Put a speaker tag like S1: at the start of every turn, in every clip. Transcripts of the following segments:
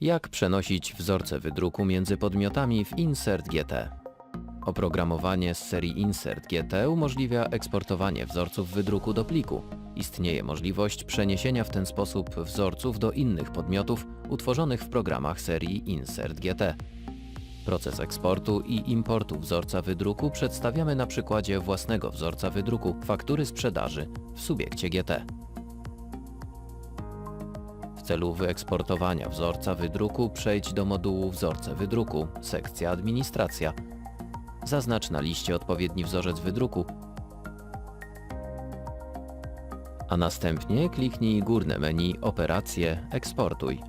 S1: Jak przenosić wzorce wydruku między podmiotami w Insert GT? Oprogramowanie z serii Insert GT umożliwia eksportowanie wzorców wydruku do pliku. Istnieje możliwość przeniesienia w ten sposób wzorców do innych podmiotów utworzonych w programach serii Insert GT. Proces eksportu i importu wzorca wydruku przedstawiamy na przykładzie własnego wzorca wydruku faktury sprzedaży w subiekcie GT. Celu wyeksportowania wzorca wydruku przejdź do modułu Wzorce wydruku, sekcja Administracja. Zaznacz na liście odpowiedni wzorzec wydruku, a następnie kliknij górne menu Operacje Eksportuj.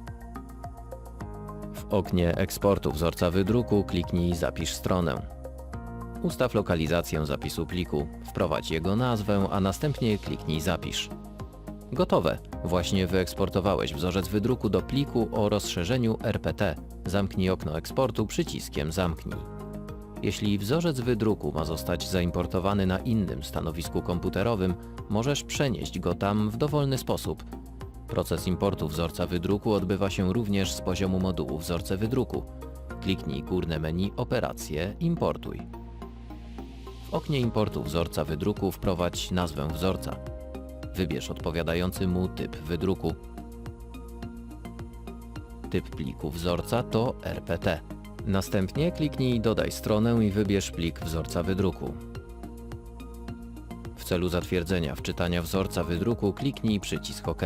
S1: W oknie eksportu wzorca wydruku kliknij Zapisz stronę. Ustaw lokalizację zapisu pliku, wprowadź jego nazwę, a następnie kliknij Zapisz. Gotowe! Właśnie wyeksportowałeś wzorzec wydruku do pliku o rozszerzeniu RPT. Zamknij okno eksportu przyciskiem Zamknij. Jeśli wzorzec wydruku ma zostać zaimportowany na innym stanowisku komputerowym, możesz przenieść go tam w dowolny sposób. Proces importu wzorca wydruku odbywa się również z poziomu modułu Wzorce wydruku. Kliknij górne menu Operacje Importuj. W oknie importu wzorca wydruku wprowadź nazwę wzorca. Wybierz odpowiadający mu typ wydruku. Typ pliku wzorca to RPT. Następnie kliknij Dodaj stronę i wybierz plik wzorca wydruku. W celu zatwierdzenia wczytania wzorca wydruku kliknij przycisk OK.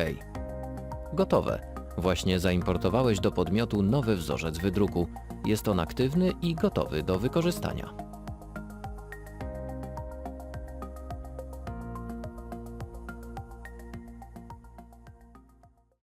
S1: Gotowe. Właśnie zaimportowałeś do podmiotu nowy wzorzec wydruku. Jest on aktywny i gotowy do wykorzystania.